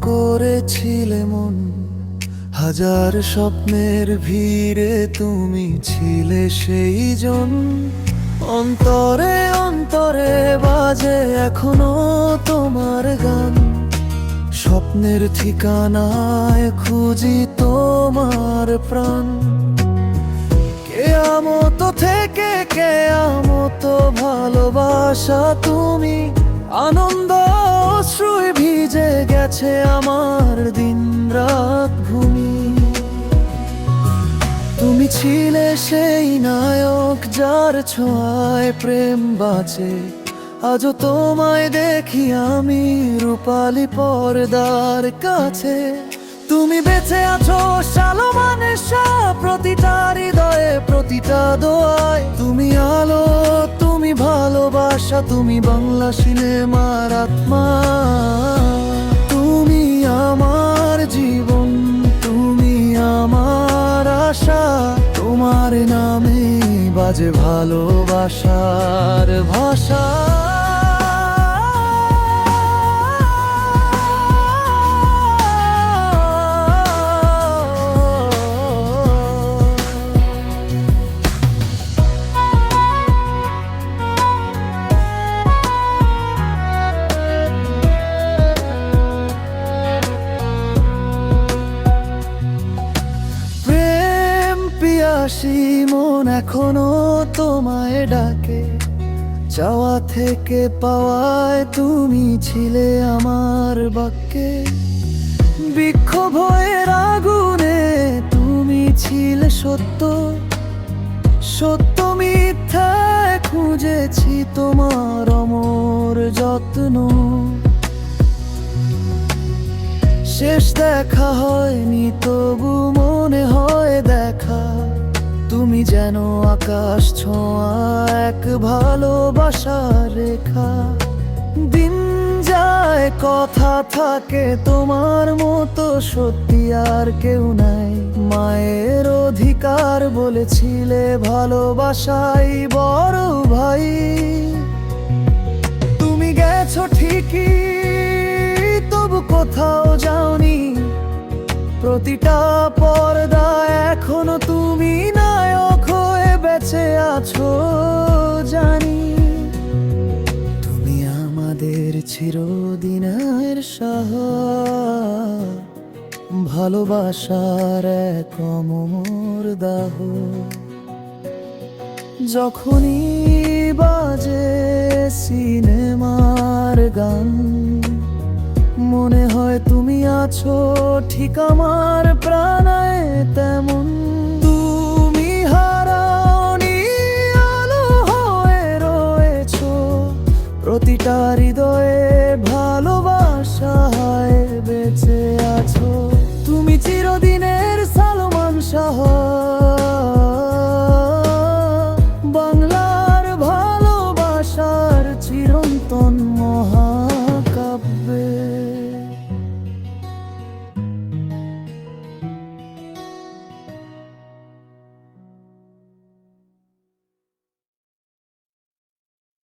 করেছিলে মন। হাজার স্বপ্নের ভিড়ে তুমি ছিলে সেই জন অন্তরে অন্তরে বাজে এখনও তোমার গান। স্বপ্নের ঠিকানায় খুঁজি তোমার প্রাণ। কে কেয়ামত থেকে কেয়ামত ভালোবাসা তুমি। আনন্দ অশ্রুই ভিজে গেছে আমার দিন রাত ভূমি। তুমি ছিলে সেই নায়ক যার ছোঁয়ায় প্রেম বাঁচে। আজও তোমায় দেখি আমি রূপালি পর্দার কাছে। তুমি বেঁচে আছো সালমানের প্রতিটা হৃদয়ে, প্রতিটা দোয়ায়। ভালোবাসা, তুমি বাংলা সিনেমার আত্মা। তুমি আমার জীবন, তুমি আমার আশা। তোমার নামে বাজে ভালোবাসার ভাষা। পিয়াসী মন এখনও তোমায় ডাকে। চাওয়া থেকে পাওয়ায় তুমি ছিলে আমার বাক্যে। বিক্ষোভ আগুনে তুমি ছিলে সত্য। সত্য মিথ্যায় খুঁজেছি তোমার অমর যত্ন। শেষ দেখা হয়নি, তবু মনে হয় দেখা যেন আকাশ ছোঁয়া এক ভালোবাসার রেখা। দিন যায়, কথা থাকে তোমার মতো, সত্যি আর কেউ নাই। মায়ের অধিকার বলেছিলে ভালোবাসাই বড় ভাই। তুমি গেছো ঠিকই, তবু কোথাও যাওনি। প্রতিটা পর্দা আমাদের চিরদিনের সাহা ভালোবাসার এক অমর দাহ। যখনই বাজে সিনেমার গান, মনে হয় তুমি আছো ঠিক আমার প্রাণায় প্রতিটা হৃদয়ে ভালোবাসা হয় বেঁচে আছো। তুমি চিরদিনের সালমান শাহ। বাংলার ভালোবাসার চিরন্তন মহ